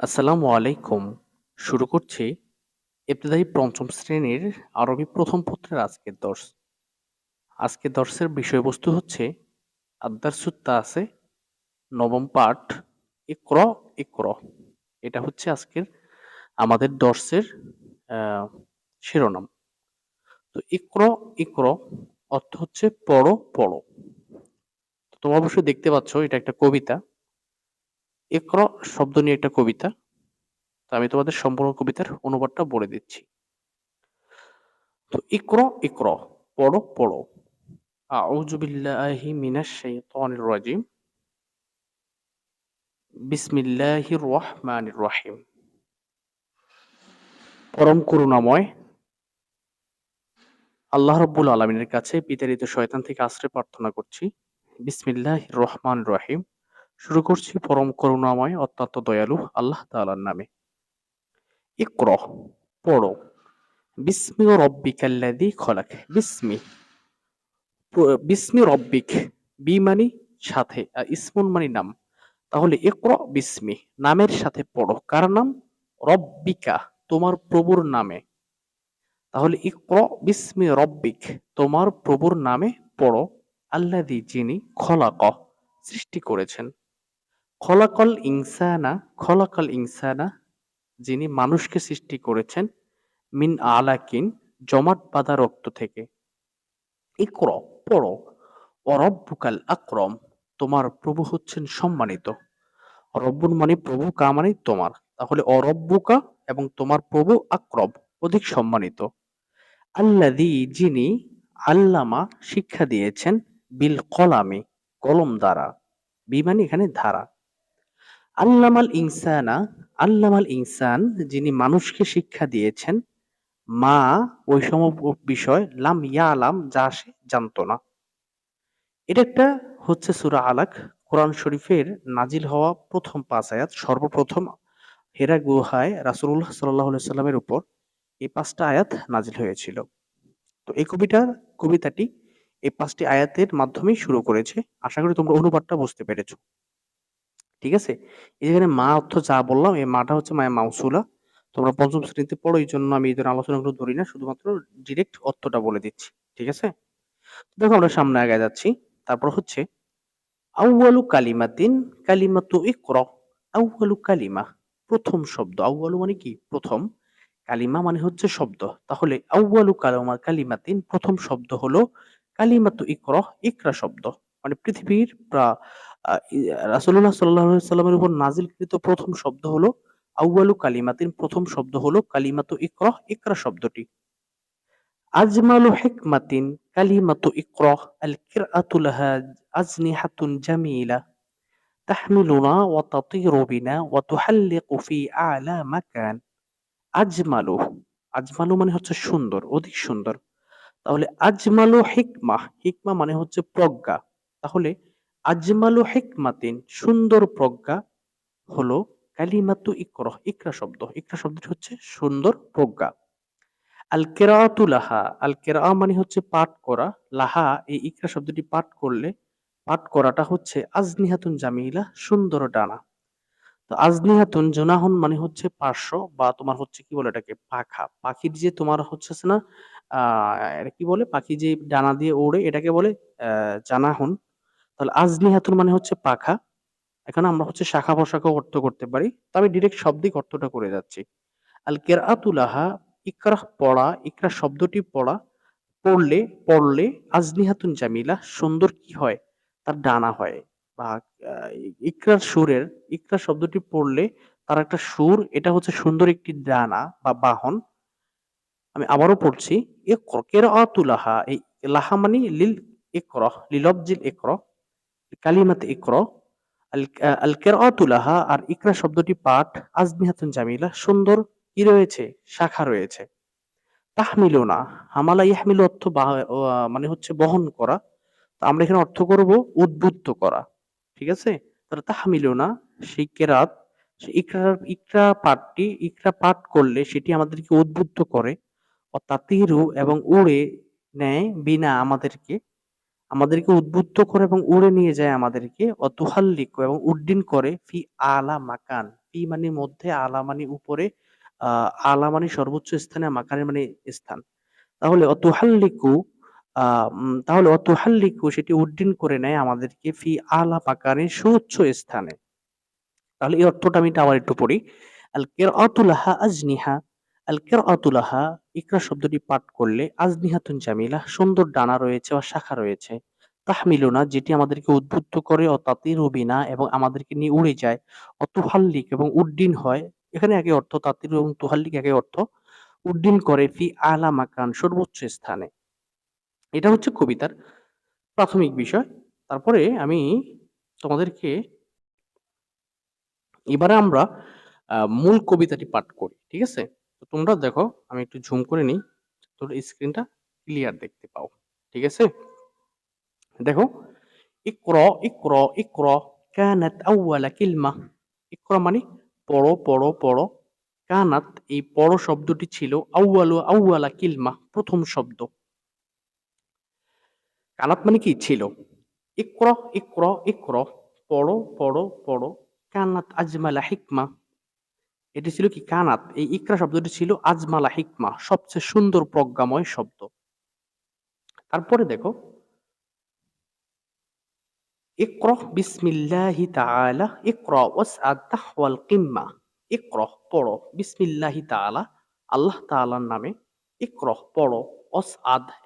আসসালামু আলাইকুম। শুরু করছি ইবতেদায়ী পঞ্চম শ্রেণির আরবি প্রথম পত্রের আজকের দর্স। আজকের দর্সের বিষয়বস্তু হচ্ছে আদ-দারসুত তাসে নবম পাঠ ইকর ইকর। এটা হচ্ছে আজকের আমাদের দর্সের আ শিরোনাম। তো ইকর ইকর অর্থ হচ্ছে পড়ো পড়ো। তোমরা অবশ্যই দেখতে পাচ্ছ এটা একটা কবিতা। ইকর শব্দ নিয়ে একটা কবিতা। তো আমি তোমাদের সম্পূর্ণ কবিতার অনুবাদটা বলে দিচ্ছি। তো ইকর ইকর, পড়ো পড়ো। আউযু বিল্লাহি মিনাশ শাইতানির রাজিম। বিসমিল্লাহির রহমানির রহিম। পরম করুণাময় আল্লাহ রাব্বুল আলামিনের কাছে বিতাড়িত শয়তান থেকে আশ্রয় প্রার্থনা করছি। বিসমিল্লাহির রহমানির রহিম। শুরু করছি পরম করুণাময়, অত্যন্ত দয়ালু আল্লাহ তাআলার নামে। ইকর, পড়ো। বিসমি রব্বিকাল্লাযী খলাক। বিস্মি বিসমি রব্বিক বি মানি সাথে আর ইসমুন মানি নাম। তাহলে ইকর, বিস্মি নামের সাথে পড়ো। কার নাম? রব্বিকা, তোমার প্রভুর নামে। তাহলে ইকর, বিসমি রব্বিক, তোমার প্রভুর নামে পড়ো। আল্লাযী যিনি খলাক, সৃষ্টি করেছেন। খলাকল ইনসানা খলাকল ইনসানা যিনি মানুষকে সৃষ্টি করেছেন মিন আলাকিন, জমাট বাঁধা রক্ত থেকে। ইকর, পড়ো অরব্বুকাল আকরম, তোমার প্রভু হচ্ছেন সম্মানিত। রব্বুন মানে প্রভু, কা মানে তোমার। তাহলে অরব্বুকা এবং তোমার প্রভু আক্রব অধিক সম্মানিত। আল্লাযী যিনি আল্লামা শিক্ষা দিয়েছেন বিল কলামে, কলম দ্বারা। বি মানে এখানে ধারা। আল্লামাল ইনসানা, আল্লামাল ইনসান যিনি মানুষকে শিক্ষা দিয়েছেন, মা ওই সম বিষয় লাম ইয়া আলাম যা সে জানতো না। এটা একটা হচ্ছে সূরা আলাক, কোরআন শরীফের নাজিল হওয়া প্রথম পাঁচ আয়াত, সর্বপ্রথম হেরা গুহায় রাসূলুল্লাহ সাল্লাল্লাহু আলাইহি সাল্লামের উপর এই পাঁচটা আয়াত নাজিল হয়েছিল। তো এই কবিতার কবিতাটি এই পাঁচটি আয়াতের মাধ্যমেই শুরু করেছে। আশা করি তোমরা অনুবাদটা বুঝতে পেরেছ। ঠিক আছে? এখানে মা অর্থ যা বললাম, এই মাটা হচ্ছে মায়ে মাউসুলা। তোমরা পঞ্চম শ্রেণীতে পড়ো এইজন্য আমি এদের আলোচনাগুলো ধরি না। শুধুমাত্র ডিরেক্ট অর্থটা বলে দিচ্ছি। ঠিক আছে? দেখো আমরা সামনে আগায় যাচ্ছি। তারপর হচ্ছে, আউয়ালু কালিমাতিন কালিমাতু ইকর, আউয়ালু কালিমা, প্রথম শব্দ, আউয়ালু মানে কি প্রথম, কালিমা মানে হচ্ছে শব্দ তাহলে আউয়ালু কালামা কালিমাতিন প্রথম শব্দ হলো কালিমাতু ইকর, ইকরা শব্দ মানে পৃথিবীর রাসূলুল্লাহ সাল্লাল্লাহু আলাইহি সাল্লামের উপর নাজিলকৃত প্রথম শব্দ হলো আউয়ালু কালিমাতিন। প্রথম শব্দ হলো কালিমাতু ইকর ইকরা শব্দটি। আজমালু হিকমাতিন, কালিমাতু ইকর আল আজনিহাতুন জামিলা। তাহমিলুনা ওয়া তাতিরু বিনা ওয়া তুহাল্লিকু ফি আ'লা মাকান। আজমালু আজমালু মানে হচ্ছে সুন্দর, অধিক সুন্দর। তাহলে আজমালু হিকমা হিকমা মানে হচ্ছে প্রজ্ঞা। তাহলে আজমালু হিকমাতিন, সুন্দর প্রজ্ঞা হলো কালিমাতু ইকরহ, ইকরা শব্দ। ইকরা শব্দটি হচ্ছে সুন্দর প্রজ্ঞা। আল কেরাতু লাহা আল কেরা মানে হচ্ছে পাঠ করা। লাহা, এই ইকরা শব্দটি পাঠ করলে, পাঠ করাটা হচ্ছে আজনিহাতুন জামিলা, সুন্দর ডানা। তো আজনিহাতুন জোনাহুন মানে হচ্ছে পার্শ্ব বা তোমার হচ্ছে কি বলে এটাকে? পাখা। পাখির যে তোমার হচ্ছে না, আহ কি বলে? পাখি যে ডানা দিয়ে ওড়ে, এটাকে বলে জানাহুন। তাহলে আজনিহাতুন মানে হচ্ছে পাখা। এখানে আমরা হচ্ছে শাখা প্রশাখা অর্থ করতে পারি। তবে ডিরেক্ট শব্দিক অর্থটা করে যাচ্ছি। আল কেরাতুলাহা ইকরাহ পড়া ইকরা শব্দটি পড়া, পড়লে পড়লে আজনিহাতুন জামিলা, সুন্দর কি হয়? তার ডানা হয়। বা ইকরার সুরের ইকরা শব্দটি পড়লে তার একটা সুর, এটা হচ্ছে সুন্দর একটি ডানা বা বাহন। আমি আবারও পড়ছি, এ কেরাতুলাহা এই লাহা মানে লিল ইকরহ লিলবজিল ইকরহ কালিমাত ইকরহ আল কেরাতুলাহা আর ইকরা শব্দটি পাঠ, আজমিহাতুন জামিলা, সুন্দর কি রয়েছে, শাখা রয়েছে। তাহমিলু না হামালা ইয়াহমিলু অর্থ মানে হচ্ছে বহন করা। আমরা এখানে অর্থ করব উদ্বুদ্ধ করা, ঠিক আছে? তাহলে তাহমিলু না সেই কেরাত ইকরার ইকরা পাঠটি, ইকরা পাঠ করলে সেটি আমাদেরকে উদ্বুদ্ধ করে। ও তাতিরু এবং উড়ে নেয় বিনা আমাদেরকে। আমাদেরকে উদ্বুদ্ধ করে এবং উড়ে নিয়ে যায় আমাদেরকে অতুহাল্লিক এবং উড্ডিন করে ফি আলা মাকান ফি মানে মধ্যে, আলা মানে উপরে, আলা মানে সর্বোচ্চ স্থানে, মাকানে মানে স্থান। তাহলে অতুহাল্লিকু তাহলে অতুহাল্লিকু সেটি উড্ডীন করে নেয় আমাদেরকে ফি আলা মাকানে সুউচ্চ স্থানে। তাহলে এই অর্থটা আমি আবার একটু পড়ি। আল কিরআতু লাহা আজনিহা আল কিরআতু লাহা, ইকরা শব্দটি পাঠ করলে আজনিহাতুন জামিলা, সুন্দর ডানা রয়েছে বা শাখা রয়েছে। তাহমিলুনা, যেটি আমাদেরকে উদ্বুদ্ধ করে, ও তাতিরু বিনা এবং আমাদেরকে নিয়ে উড়ে যায়। অ তুহাল্লিক এবং উড্ডীন হয়। এখানে একই অর্থ, তাতিরু এবং তুহাল্লিক একই অর্থ। উড্ডীন করে ফি আলা মাকান, সর্বোচ্চ স্থানে। এটা হচ্ছে কবিতার প্রাথমিক বিষয়। তারপরে আমি তোমাদেরকে এবারে আমরা মূল কবিতাটি পাঠ করি। ঠিক আছে? তো তোমরা দেখো আমি একটু ঝুম করে নিই। তোমরা স্ক্রিনটা ক্লিয়ার দেখতে পাও। ঠিক আছে? দেখো ইকরা, ইকরা, ইকরা কানাত আউয়ালা কিলমা। ইকরা মানে পড়ো, পড়ো, পড়ো। কানাত এই পড়ো শব্দটি ছিল আউয়ালু আউয়ালা কিলমা প্রথম শব্দ। কানাত মানে কি ছিল। ইকরা, ইকরা, ইকরা পড়ো, পড়ো, পড়ো। কানাত আজমালা হিকমা। এটি ছিল কি কানাত? এই ইকরা শব্দটি ছিল আজমালা হিকমা, সবচেয়ে সুন্দর প্রজ্ঞাময় শব্দ। তারপরে দেখো, ইকরা, বিসমিল্লাহি তাআলা, ইকরা ওয়াসআদ নাহওয়াল কিম্মা। ইকরা, পড়ো, বিসমিল্লাহি তাআলা, আল্লাহ তাআলার নামে। ইকরা, পড়ো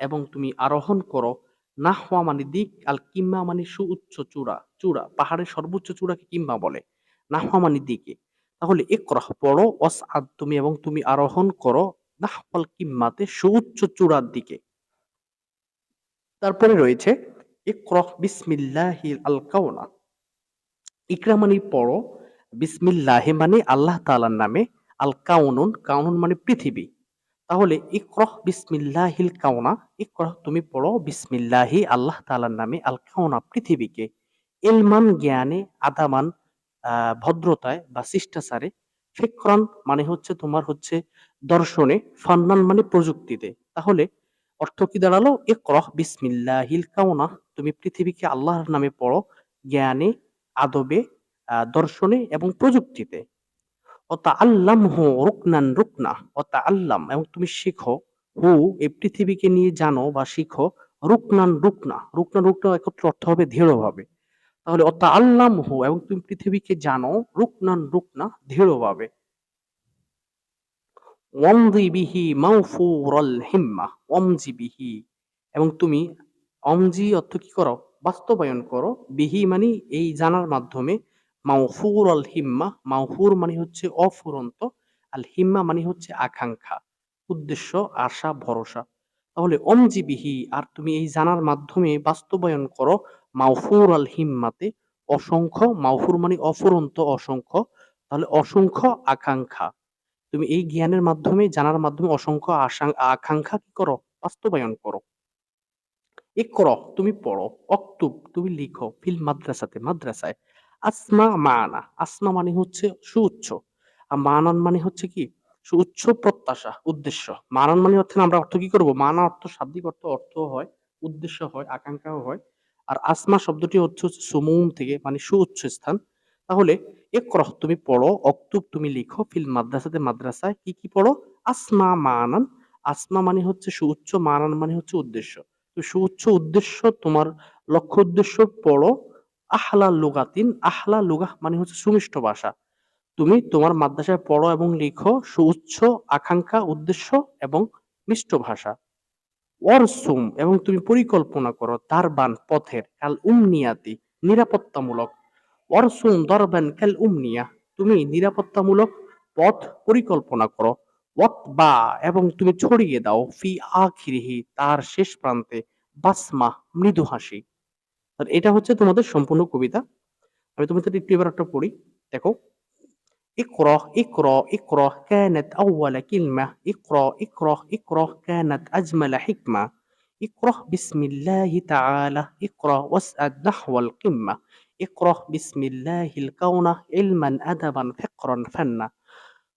এবং তুমি আরোহণ করো। নাহওয়া মানে দিক, আল কিম্মা মানে সুউচ্চ চূড়া চূড়া, পাহাড়ের সর্বোচ্চ চূড়াকে কিম্মা বলে। নাহওয়া মানে দিকে। তাহলে ইকরাহ, পড়ো, ওয়াসআদ তুমি এবং তুমি আরোহণ করো নাহওয়াল কিম্মাতে সুউচ্চ চূড়ার দিকে। তারপরে রয়েছে ইকরাহ বিসমিল্লাহিল আল কাওনা ইকরা মানে পড়ো বিসমিল্লাহি মানে আল্লাহ তালার নামে আল কাউনুন কাউনুন মানে পৃথিবী। তাহলে ইকরাহ বিসমিল্লাহিল কাওনা, ইকরাহ তুমি পড়ো বিসমিল্লাহি আল্লাহ তালার নামে আল কাওনা পৃথিবীকে। ইলমান, জ্ঞানে, আদামান ভদ্রতায় বা শিষ্টাচারে ফিকরান মানে হচ্ছে তোমার হচ্ছে দর্শনে ফান্নান মানে প্রযুক্তিতে। তাহলে অর্থ কি দাঁড়াল? ইকরাহ বিসমিল্লাহিল কাওনা। তুমি পৃথিবীকে আল্লাহর নামে পড়ো জ্ঞানে, আদবে দর্শনে এবং প্রযুক্তিতে। অতাআল্লামহু রুকনান রুকনা। অতাআল্লাম এবং তুমি শিখো হু, এই পৃথিবীকে নিয়ে জানো বা শিখো রুকনান রুকনা। রুকনা রুকনা একত্র অর্থ হবে দৃঢ়ভাবে। তাহলে অতাআল্লামহু এবং তুমি পৃথিবীকে জানো, রুকনান রুকনা, দৃঢ়ভাবে। বিহি মাউফুরাল হিম্মা ওয়ামজি বিহি এবং তুমি অমজি অর্থ কি করো? বাস্তবায়ন করো। বিহি মানে এই জানার মাধ্যমে মাউফুর আল হিম্মা, মাউফুর মানে হচ্ছে অফুরন্ত আল হিম্মা মানে হচ্ছে আকাঙ্ক্ষা, উদ্দেশ্য, আশা, ভরসা। তাহলে অমজি বিহি আর তুমি এই জানার মাধ্যমে বাস্তবায়ন করো মাউফুর আল হিম্মাতে অসংখ্য, মাউফুর মানে অফুরন্ত অসংখ্য, তাহলে অসংখ্য আকাঙ্ক্ষা। তুমি এই জ্ঞানের মাধ্যমে, জানার মাধ্যমে অসংখ্য আকাঙ্ক্ষা কি করো? বাস্তবায়ন করো। ইকরা তুমি পড়ো, অক্তুব, তুমি লিখো, ফিল মাদ্রাসাতে, মাদ্রাসায়। আসমা মানা, আসমা মানে হচ্ছে সুউচ্চ। আর মানান মানে হচ্ছে কি? সুউচ্চ প্রত্যাশা, উদ্দেশ্য। মানান মানে হচ্ছে আমরা অর্থ কি করব? মানা অর্থ, শাব্দিক অর্থ অর্থ হয়, উদ্দেশ্য হয়, আকাঙ্ক্ষাও হয়। আর আসমা শব্দটি হচ্ছে হচ্ছে সুমুম থেকে মানে সুউচ্চ স্থান। তাহলে ইকরা তুমি পড়ো, অক্তুব তুমি লিখো, ফিল মাদ্রাসাতে মাদ্রাসায় কি কি পড়ো? আসমা মানান। আসমা মানে হচ্ছে সুউচ্চ, মানান মানে হচ্ছে উদ্দেশ্য। তো সুউচ্চ উদ্দেশ্য তোমার লক্ষ্য উদ্দেশ্য পড়ো, আহলা লুগাতিন। আহলা লুগাহ মানে হচ্ছে সুমিষ্ট ভাষা। তুমি তোমার মাদ্রাসায় পড়ো এবং লিখো সুউচ্চ, আকাঙ্ক্ষা, উদ্দেশ্য এবং মিষ্ট ভাষা। ওয়ারসুম এবং তুমি পরিকল্পনা করো দারবান পথের কাল উমনিয়াতি নিরাপত্তামূলক। ওয়ারসুম দরবান কাল উমনিয়া, তুমি নিরাপত্তামূলক পথ পরিকল্পনা করো। ওয়াত বা এবং তুমি ছড়িয়ে দাও ফি আখিরিহি, তার শেষ প্রান্তে বাসমা, মৃদু হাসি। এটা হচ্ছে তোমাদের সম্পূর্ণ কবিতা। আমি তোমাদের একটু এবার একটা পড়ি, দেখো। اقرأ اقرأ اقرأ كانت أول كلمة. اقرأ اقرأ اقرأ كانت أجمل حكمة. اقرأ بسم الله تعالى. اقرأ واسأل نحو القمة. اقرأ بسم الله الكون علما أدبا فقرا فنا.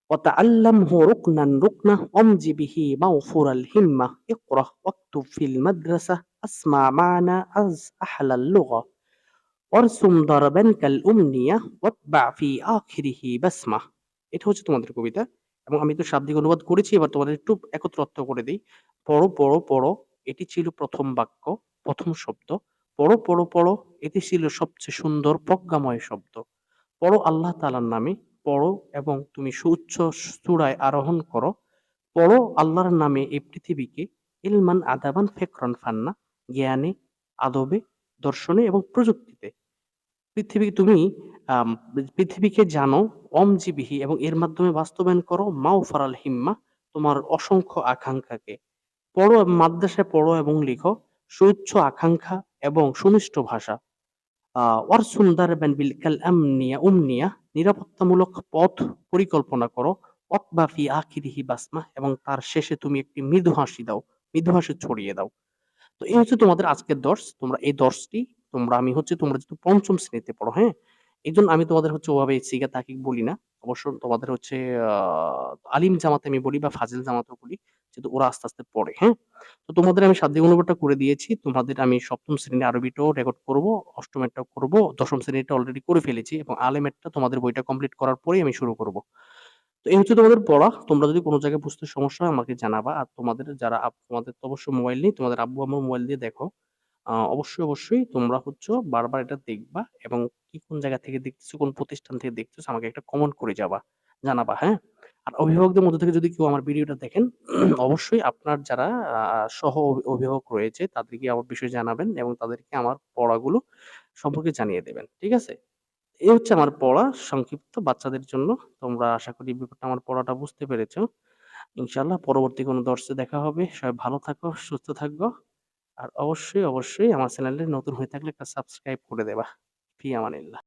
وتعلمه ركنا ركنا وامج به موفور الهمة. اقرأ واكتب في المدرسة. أسمع معنا أز أحلى اللغة. অরসুম দারাবান কাল উমনিয়া, ওয়াতবা ফি আখিরিহি বাসমা। এটা হচ্ছে তোমাদের কবিতা, এবং আমি তো শাব্দিক অনুবাদ করেছি, এবার তোমাদের একটু একত্রত্ব করে দিই। পড়ো পড়ো পড়ো, এটি ছিল প্রথম বাক্য, প্রথম শব্দ। পড়ো পড়ো পড়ো, এটি ছিল সবচেয়ে সুন্দর প্রজ্ঞাময় শব্দ। পড়ো আল্লাহ তালার নামে, পড়ো এবং তুমি সুউচ্চ চূড়ায় আরোহণ করো। পড়ো আল্লাহর নামে এই পৃথিবীকে, ইলমান আদাবান ফেকরন ফান্না, জ্ঞানে, আদবে, দর্শনে এবং প্রযুক্তিতে। পৃথিবী তুমি পৃথিবীকে জানো অমজীবিহি এবং এর মাধ্যমে বাস্তবায়ন করো মাও ফারাল হিম্মা, তোমার অসংখ্য আকাঙ্ক্ষাকে। পড়ো মাদ্রাসায় পড়ো এবং লিখো, সুউচ্চ আকাঙ্ক্ষা এবং সুনিষ্ঠ ভাষা। আহ ওয়ারসুন দারবান বিল কাল আমনিয়া উমনিয়া, নিরাপত্তামূলক পথ পরিকল্পনা করো অতবা ফি আখিরিহি বাসমা এবং তার শেষে তুমি একটি মৃদু হাসি দাও, মৃদু হাসি ছড়িয়ে দাও। তো এই হচ্ছে তোমাদের আজকের দর্শ, তোমরা এই দর্শটি তোমরা, আমি হচ্ছে তোমরা যেহেতু পঞ্চম শ্রেণীতে পড়ো হ্যাঁ? এই জন্য আমি তোমাদের হচ্ছে ওভাবে সিগা তাকিক বলি না। অবশ্য তোমাদের হচ্ছে আলিম জামাতে আমি বলি বা ফাজিল জামাতেও বলি, যেহেতু ওরা আস্তে আস্তে পড়ে হ্যাঁ? তো তোমাদের আমি সাধ্য অনুবাদটা করে দিয়েছি। তোমাদের আমি সপ্তম শ্রেণি আরবিটাও রেকর্ড করব অষ্টমেরটাও করব, দশম শ্রেণীটা অলরেডি করে ফেলেছি এবং আলেমেরটা তোমাদের বইটা কমপ্লিট করার পরেই আমি শুরু করব। তো এই হচ্ছে তোমাদের পড়া। তোমরা যদি কোনো জায়গায় বুঝতে সমস্যা হয় আমাকে জানাবা। আর তোমাদের যারা তোমাদের তো অবশ্য মোবাইল নেই, তোমাদের আব্বু আম্মুর মোবাইল দিয়ে দেখো। অবশ্যই অবশ্যই তোমরা হচ্ছে বারবার এটা দেখবা এবং কি কোন জায়গা থেকে দেখতেছো, কোন প্রতিষ্ঠান থেকে দেখতেছো, আমাকে একটা কমেন্ট করে যাবা, জানাবা হ্যাঁ? আর অভিভাবকদের মধ্যে থেকে যদি কেউ আমার ভিডিওটা দেখেন, অবশ্যই আপনার যারা সহ অভি- অভিভাবক রয়েছে, তাদেরকে আমার বিষয়ে জানাবেন এবং তাদেরকে আমার পড়াগুলো সম্পর্কে জানিয়ে দেবেন, ঠিক আছে? এই হচ্ছে আমার পড়া সংক্ষিপ্ত বাচ্চাদের জন্য, তোমরা আশা করি ব্যাপারটা আমার পড়াটা বুঝতে পেরেছ। ইনশাল্লাহ পরবর্তী কোনো দর্শে দেখা হবে, সবাই ভালো থাকো, সুস্থ থাকো। আর অবশ্যই অবশ্যই আমার চ্যানেলে নতুন হয়ে থাকলে একটা সাবস্ক্রাইব করে দেবা। ফি আমানিল্লাহ